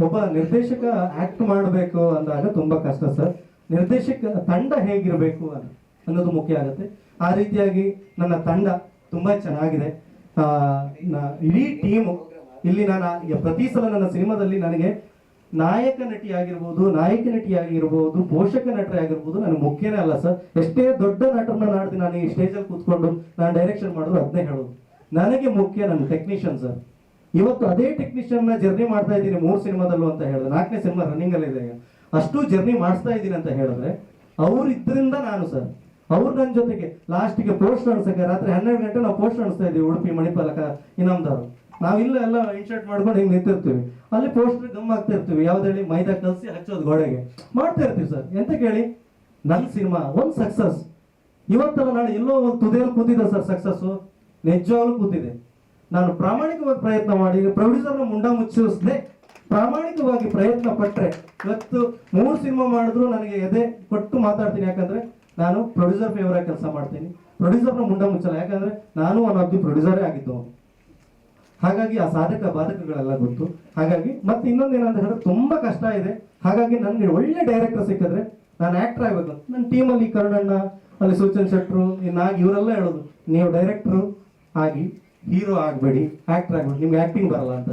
ಒಬ್ಬ ನಿರ್ದೇಶಕ ಆಕ್ಟ್ ಮಾಡಬೇಕು ಅಂದಾಗ ತುಂಬಾ ಕಷ್ಟ ಸರ್. ನಿರ್ದೇಶಕ ತಂಡ ಹೇಗಿರಬೇಕು ಅನ್ನ- ಅನ್ನೋದು ಮುಖ್ಯ ಆಗುತ್ತೆ. ಆ ರೀತಿಯಾಗಿ ನನ್ನ ತಂಡ ತುಂಬಾ ಚೆನ್ನಾಗಿದೆ. ಇಡೀ ಟೀಮು ಇಲ್ಲಿ ನಾನು ಪ್ರತಿ ಸಲ ನನ್ನ ಸಿನಿಮಾದಲ್ಲಿ ನನಗೆ ನಾಯಕ ನಟಿ ಆಗಿರ್ಬೋದು, ನಾಯಕ ನಟಿ ಆಗಿರ್ಬೋದು, ಪೋಷಕ ನಟರೇ ಆಗಿರ್ಬೋದು ನನಗೆ ಮುಖ್ಯನೇ ಅಲ್ಲ ಸರ್. ಎಷ್ಟೇ ದೊಡ್ಡ ನಟರನ್ನ ನಾಡ್ತೀನಿ ನಾನು ಈ ಸ್ಟೇಜಲ್ಲಿ ಕೂತ್ಕೊಂಡು, ನಾನು ಡೈರೆಕ್ಷನ್ ಮಾಡಿದ್ರು ಅದನ್ನೇ ಹೇಳೋದು. ನನಗೆ ಮುಖ್ಯ ನನ್ನ ಟೆಕ್ನಿಷಿಯನ್ ಸರ್. ಇವತ್ತು ಅದೇ ಟೆಕ್ನಿಷಿಯನ್ನ ಜರ್ನಿ ಮಾಡ್ತಾ ಇದ್ದೀನಿ ಮೂರು ಸಿನಿಮಾದಲ್ಲೂ ಅಂತ ಹೇಳಿದ್ರೆ, ನಾಲ್ಕನೇ ಸಿನಿಮಾ ರನ್ನಿಂಗ್ ಅಲ್ಲಿ ಇದೆ. ಅಷ್ಟು ಜರ್ನಿ ಮಾಡಿಸ್ತಾ ಇದ್ದೀನಿ ಅಂತ ಹೇಳಿದ್ರೆ, ಅವ್ರು ಇದ್ರಿಂದ ನಾನು ಸರ್ ಅವ್ರು ನನ್ನ ಜೊತೆಗೆ ಲಾಸ್ಟಿಗೆ ಪೋಸ್ಟ್ ಅನ್ಸಕ್ಕೆ ರಾತ್ರಿ ಹನ್ನೆರಡು ಗಂಟೆ ನಾವು ಪೋಸ್ಟ್ ಅನಿಸ್ತಾ ಇದ್ದೀವಿ ಉಡುಪಿ ಮಣಿಪಾಲಕ ಇನಾಮದವರು ನಾವಿಲ್ಲ ಎಲ್ಲ ಇನ್ಶರ್ಟ್ ಮಾಡ್ಕೊಂಡು ಹಿಂಗೆ ನಿಂತಿರ್ತೀವಿ. ಅಲ್ಲಿ ಪೋಸ್ಟರ್ ಗಮ್ ಆಗ್ತಾ ಇರ್ತೀವಿ, ಯಾವ್ದು ಹೇಳಿ ಮೈದಾ ಕಲಸಿ ಹಚ್ಚೋದು ಗೋಡೆಗೆ. ಮಾಡ್ತಾ ಇರ್ತೀವಿ ಸರ್ ಎಂತ ಕೇಳಿ? ನನ್ನ ಸಿನಿಮಾ, ಒಂದು ಸಕ್ಸಸ್ ಇವತ್ತಲ್ಲ ನಾಳೆ ಎಲ್ಲೋ ಒಂದು ತುದಿಯಲ್ಲಿ ಕೂತಿದೆ ಸರ್ ಸಕ್ಸಸ್ಸು ನಿಜವಾಗ್ಲೂ ಕೂತಿದೆ ನಾನು ಪ್ರಾಮಾಣಿಕವಾಗಿ ಪ್ರಯತ್ನ ಮಾಡಿ ಪ್ರೊಡ್ಯೂಸರ್ನ ಮುಂಡ ಮುಚ್ಚಿಸದೆ, ಪ್ರಾಮಾಣಿಕವಾಗಿ ಪ್ರಯತ್ನ ಪಟ್ಟರೆ ಇವತ್ತು ಮೂರು ಸಿನಿಮಾ ಮಾಡಿದ್ರು, ನನಗೆ ಎದೆ ಕೊಟ್ಟು ಮಾತಾಡ್ತೀನಿ. ಯಾಕಂದ್ರೆ ನಾನು ಪ್ರೊಡ್ಯೂಸರ್ ಫೇವರ್ ಕೆಲಸ ಮಾಡ್ತೀನಿ. ಪ್ರೊಡ್ಯೂಸರ್ನ ಮುಂಡ ಮುಚ್ಚಲ್ಲ. ಯಾಕಂದ್ರೆ ನಾನು ಒನ್ ಆಫ್ ದಿ ಪ್ರೊಡ್ಯೂಸರೇ ಆಗಿದ್ದು. ಹಾಗಾಗಿ ಆ ಸಾಧಕ ಬಾಧಕಗಳೆಲ್ಲ ಗೊತ್ತು. ಹಾಗಾಗಿ ಮತ್ತೆ ಇನ್ನೊಂದು ಏನಂತ ಹೇಳಿದ್ರೆ ತುಂಬಾ ಕಷ್ಟ ಇದೆ. ಹಾಗಾಗಿ ನನಗೆ ಒಳ್ಳೆ ಡೈರೆಕ್ಟರ್ ಸಿಕ್ಕಿದ್ರೆ ನಾನು ಆಕ್ಟರ್ ಆಗ್ಬೇಕು. ನನ್ನ ಟೀಮಲ್ಲಿ ಕರುಣಣ್ಣ ಅಲ್ಲಿ ಸೂಚನ್ ಶೆಟ್ರು ನಾಗಿ, ಇವರೆಲ್ಲ ಹೇಳೋದು, ನೀವು ಡೈರೆಕ್ಟ್ರು ಆಗಿ ಹೀರೋ ಆಗಬೇಡಿ ಆಕ್ಟರ್ ಆಗ್ಬೇಡಿ, ನಿಮ್ಗೆ ಆಕ್ಟಿಂಗ್ ಬರಲ್ಲ ಅಂತ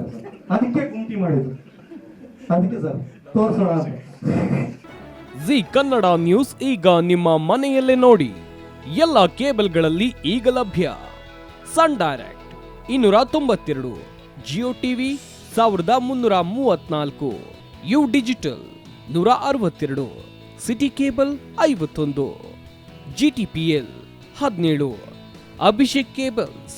ಅದಕ್ಕೆ ಗುಂಟಿ ಮಾಡಿದ್ರು. ಅದಕ್ಕೆ ಸರ್, ತೋರಿಸೋಣ ಜಿ ಕನ್ನಡ ನ್ಯೂಸ್ ಈಗ ನಿಮ್ಮ ಮನೆಯಲ್ಲೇ ನೋಡಿ. ಎಲ್ಲ ಕೇಬಲ್ಗಳಲ್ಲಿ ಈಗ ಲಭ್ಯ. ಸನ್ ಡೈರೆಕ್ಟ್, ಇನ್ನೂರ ತೊಂಬತ್ತೆರಡು, ಜಿಯೋ ಟಿವಿ, ಸಾವಿರದ ಮುನ್ನೂರ ಮೂವತ್ನಾಲ್ಕು, ಯು ಡಿಜಿಟಲ್, ನೂರ ಅರವತ್ತೆರಡು, ಸಿಟಿ ಕೇಬಲ್ ಐವತ್ತೊಂದು, ಜಿ ಟಿ ಪಿ ಎಲ್ ಹದಿನೇಳು, ಅಭಿಷೇಕ್ ಕೇಬಲ್ಸ್